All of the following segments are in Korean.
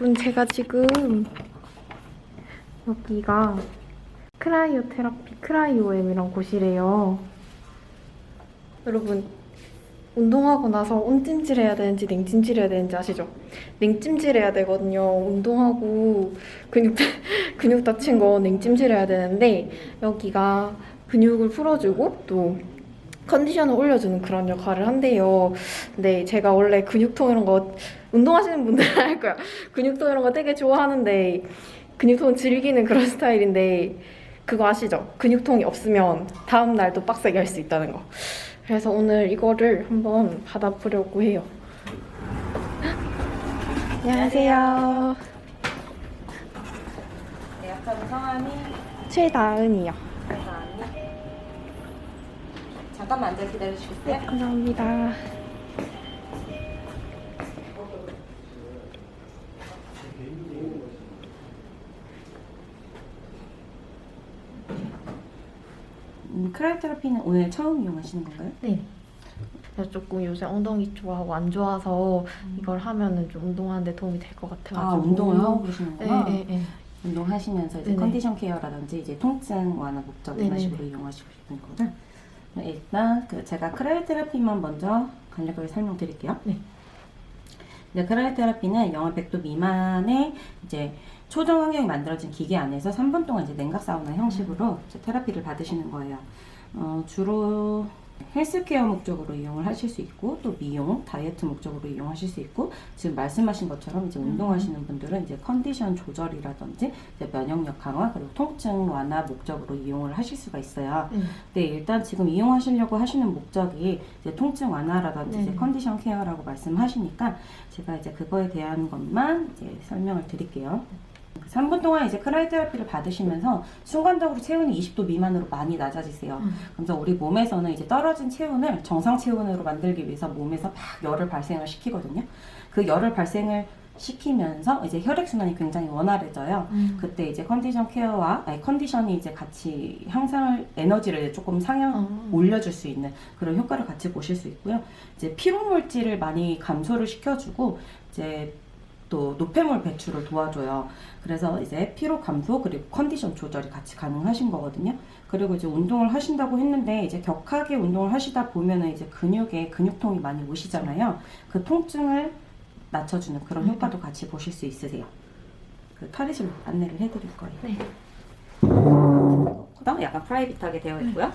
여러분 제가 지금 여기가 크라이오 테라피 크라이오엠이란 곳이래요. 여러분 운동하고 나서 온찜질 해야 되는지 냉찜질 해야 되는지 아시죠? 냉찜질 해야 되거든요. 운동하고 근육 근육 다친 거 냉찜질 해야 되는데 여기가 근육을 풀어주고 또 컨디션을 올려주는 그런 역할을 한대요. 근데 제가 원래 근육통 이런 거 운동하시는 분들은 알 거야. 근육통 이런 거 되게 좋아하는데 근육통 즐기는 그런 스타일인데 그거 아시죠? 근육통이 없으면 다음 날도 빡세게 할 수 있다는 거. 그래서 오늘 이거를 한번 받아보려고 해요. 안녕하세요. 예약하는 성함이 최다은이요. 대사님. 잠깐만 앉아 기다려 주시겠어요? 감사합니다. 음, 크라이오테라피는 오늘 처음 이용하시는 건가요? 네. 제가 조금 요새 엉덩이 쪽하고 안 좋아서 이걸 하면은 좀 운동하는데 도움이 될 것 같아가지고. 아 운동을 하고 계시는구나. 네, 네, 네. 운동하시면서 이제 네네. 컨디션 케어라든지 이제 통증 완화 목적 이런 네네네. 식으로 이용하시고 싶은 거를 일단 그 제가 크라이오테라피만 먼저 간략하게 설명드릴게요. 네. 이제 크라이오테라피는 영하 100도 미만의 이제 초정 환경이 만들어진 기계 안에서 3분 동안 이제 냉각 사우나 형식으로 이제 테라피를 받으시는 거예요. 어, 주로 헬스케어 목적으로 이용을 하실 수 있고 또 미용, 다이어트 목적으로 이용하실 수 있고 지금 말씀하신 것처럼 이제 운동하시는 분들은 이제 컨디션 조절이라든지 이제 면역력 강화 그리고 통증 완화 목적으로 이용을 하실 수가 있어요. 네. 네, 일단 지금 이용하시려고 하시는 목적이 이제 통증 완화라든지 이제 네. 컨디션 케어라고 말씀하시니까 제가 이제 그거에 대한 것만 이제 설명을 드릴게요. 3분 동안 이제 크라이테라피를 받으시면서 순간적으로 체온이 20도 미만으로 많이 낮아지세요. 음. 그래서 우리 몸에서는 이제 떨어진 체온을 정상 체온으로 만들기 위해서 몸에서 막 열을 발생을 시키거든요. 그 열을 발생을 시키면서 이제 혈액 순환이 굉장히 원활해져요. 음. 그때 이제 컨디션 케어와 아니, 컨디션이 이제 같이 향상을 에너지를 조금 상향 어. 올려줄 수 있는 그런 효과를 같이 보실 수 있고요. 이제 피로 물질을 많이 감소를 시켜주고 이제 또 노폐물 배출을 도와줘요. 그래서 이제 피로 감소 그리고 컨디션 조절이 같이 가능하신 거거든요. 그리고 이제 운동을 하신다고 했는데 이제 격하게 운동을 하시다 보면은 이제 근육에 근육통이 많이 오시잖아요. 그 통증을 낮춰주는 그런 음. 효과도 같이 보실 수 있으세요. 그 탈의실로 안내를 해드릴 거예요. 네. 그다음 약간 프라이빗하게 되어 있고요.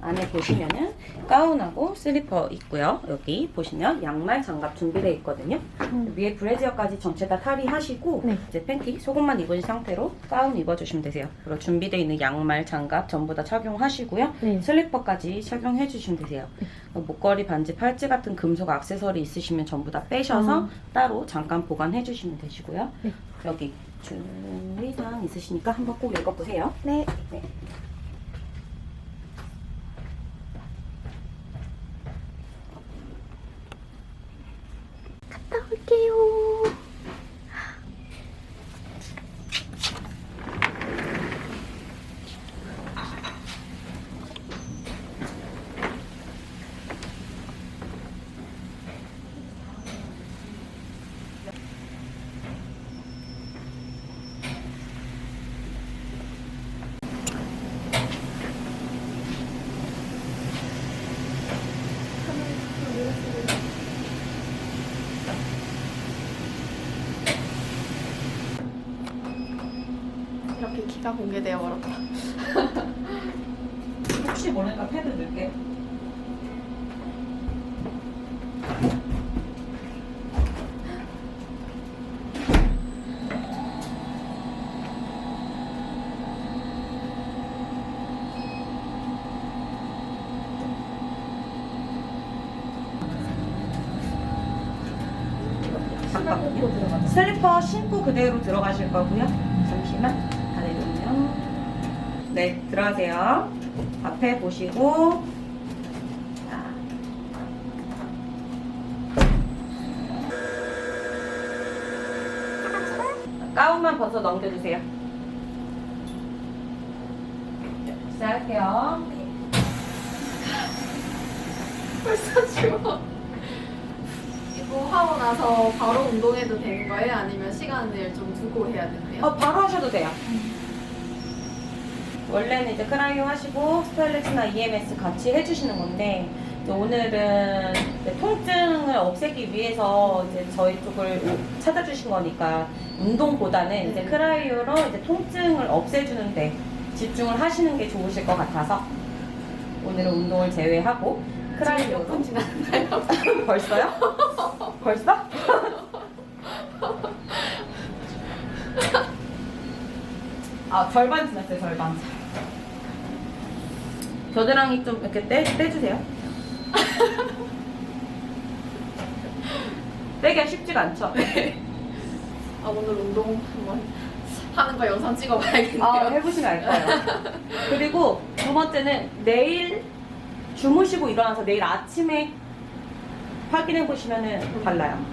안에 보시면은 가운하고 슬리퍼 있고요. 여기 보시면 양말, 장갑 준비되어 있거든요. 음. 위에 브래지어까지 전체 다 탈의하시고 네. 이제 팬티 속옷만 입은 상태로 가운 입어주시면 되세요. 그리고 준비되어 있는 양말, 장갑 전부 다 착용하시고요. 네. 슬리퍼까지 착용해 주시면 되세요. 어, 목걸이, 반지, 팔찌 같은 금속 액세서리 있으시면 전부 다 빼셔서 음. 따로 잠깐 보관해 주시면 되시고요. 네. 여기 주의사항 있으시니까 한번 꼭 읽어보세요. 네. 네. 갔다 올게요. 키가 공개되어 버렸다. 혹시 모르니까 패드 넣을게. 슬리퍼 신고 그대로 들어가실 거고요. 잠시만. 네, 들어가세요. 앞에 보시고. 자. 가운만 벗어 넘겨주세요. 시작할게요. 벌써 지워. 이거 하고 나서 바로 운동해도 되는 거예요? 아니면 시간을 좀 두고 해야 되나요? 어, 바로 하셔도 돼요. 원래는 이제 크라이오 하시고 스타일렉스나 EMS 같이 해주시는 건데 이제 오늘은 이제 통증을 없애기 위해서 이제 저희 쪽을 찾아주신 거니까 운동보다는 이제 크라이오로 이제 통증을 없애주는데 집중을 하시는 게 좋으실 것 같아서 오늘은 운동을 제외하고 크라이오로 몇분 지났나요? 벌써요? 벌써? 아 절반 지났어요 절반 겨드랑이 좀 이렇게 떼, 떼주세요. 떼기가 쉽지가 않죠? 아 오늘 운동 한번 하는 거 영상 찍어봐야겠네요. 아 해보시면 알 거예요. 그리고 두 번째는 내일 주무시고 일어나서 내일 아침에 확인해 보시면은 달라요.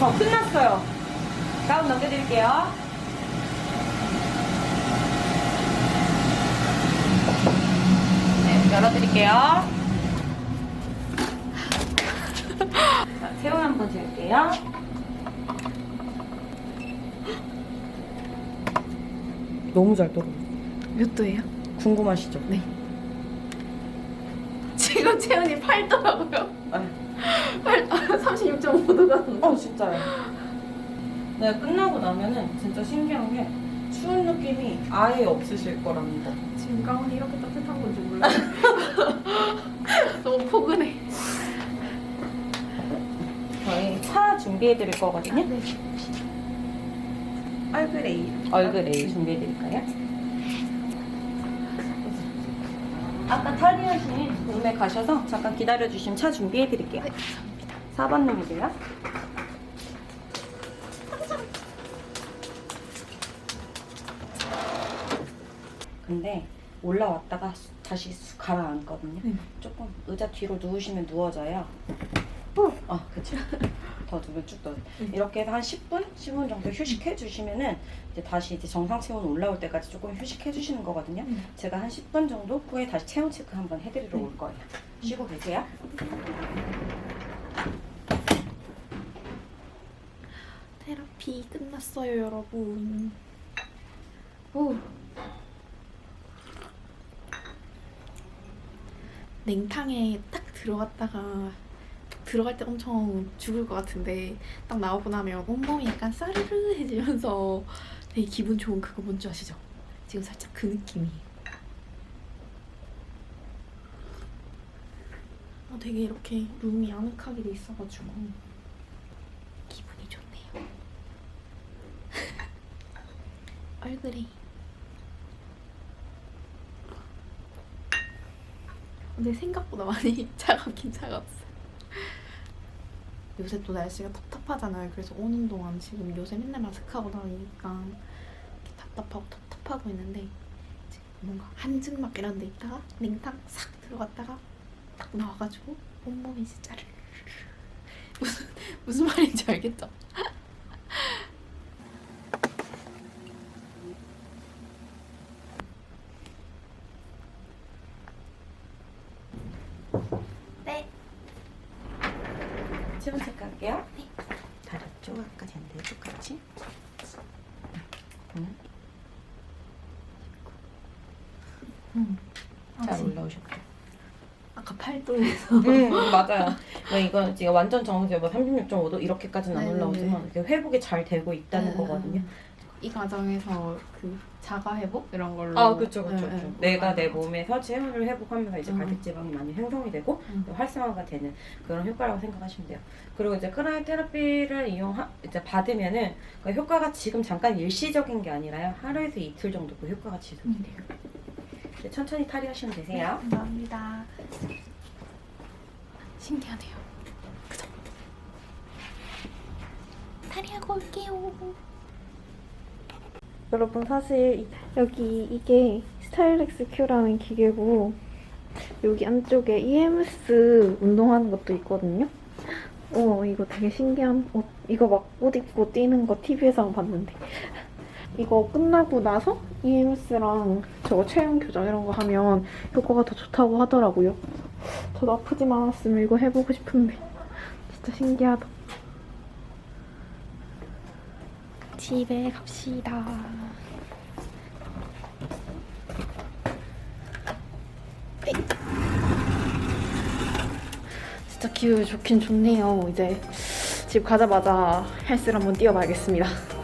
저 끝났어요. 가운 넘겨드릴게요 열어드릴게요. 자, 체온 한번 재볼게요. 너무 잘 떨어져. 몇 도예요? 궁금하시죠? 네. 지금 체온이 8도라고요? 네. 8, 36.5도가 어, 진짜요. 네, 끝나고 나면은 진짜 신기한 게 추운 느낌이 아예 없으실 거랍니다. 지금 가운이 이렇게 따뜻한 건지 몰라요. 너무 포근해. 저희 차 준비해 드릴 거거든요. 네. 얼그레이. 얼그레이 준비해 드릴까요? 아까 탈의하신 룸에 가셔서 잠깐 기다려 주시면 차 준비해 드릴게요. 네, 4번 룸이세요? 근데 올라왔다가 수- 다시 수- 가라앉거든요. 네. 조금 의자 뒤로 누우시면 누워져요. 아, 그치. 더 두면 쭉 떠. 이렇게 해서 한 10분? 15분 정도 휴식해 주시면은 이제 다시 이제 정상 체온 올라올 때까지 조금 휴식해 주시는 거거든요. 음. 제가 한 10분 정도 후에 다시 체온 체크 한번 해드리러 올 거예요. 쉬고 계세요. 테라피 끝났어요, 여러분. 오. 냉탕에 딱 들어갔다가 들어갈 때 엄청 죽을 것 같은데 딱 나오고 나면 온몸이 약간 싸르르해지면서 되게 기분 좋은 그거 뭔지 아시죠? 지금 살짝 그 느낌이. 아, 되게 이렇게 룸이 아늑하게 돼 있어가지고 기분이 좋네요. 얼그레이. 근데 생각보다 많이 차갑긴 차갑어 요. 요새 또 날씨가 답답하잖아요. 그래서 오는 동안 지금 요새 맨날 마스크하고 다니니까 답답하고 텁텁하고 있는데 이제 뭔가 한증막 이런 데 있다가 냉탕 싹 들어갔다가 딱 나와가지고 온몸이 진짜. 무슨 무슨 말인지 알겠죠? 네. 체온 체크할게요. 다렸죠? 아까 젠데 똑같이. 응. 음. 잘 올라오셨고. 아까 8도에서 음, 맞아요. 네, 이건 지금 완전 정상이뭐 36.5도 이렇게까지는 안 네, 올라오지만 이렇게 회복이 잘 되고 있다는 네, 거거든요. 이 과정에서 그 자가 회복 이런 걸로 아, 그렇죠, 그렇죠. 네, 네, 내가 내 몸에서 체온을 회복하면서 이제 음. 갈색 지방이 많이 생성이 되고 음. 활성화가 되는 그런 효과라고 생각하시면 돼요. 그리고 이제 크라이 테라피를 이용 이제 받으면은 그 효과가 지금 잠깐 일시적인 게 아니라요. 하루에서 이틀 정도 그 효과가 지속이 음. 돼요. 이제 천천히 탈의하시면 네, 되세요. 감사합니다. 신기하네요. 그죠? 탈의하고 올게요. 여러분 사실 여기 이게 스타일렉스 큐라는 기계고 여기 안쪽에 EMS 운동하는 것도 있거든요. 어 이거 되게 신기한 옷 이거 막 옷 입고 뛰는 거 TV에서 봤는데 이거 끝나고 나서 EMS랑 저거 체형 교정 이런 거 하면 효과가 더 좋다고 하더라고요. 저도 아프지만 않았으면 이거 해보고 싶은데 진짜 신기하다. 집에 갑시다. 에이. 진짜 기분 좋긴 좋네요. 이제 집 가자마자 헬스를 한번 뛰어봐야겠습니다.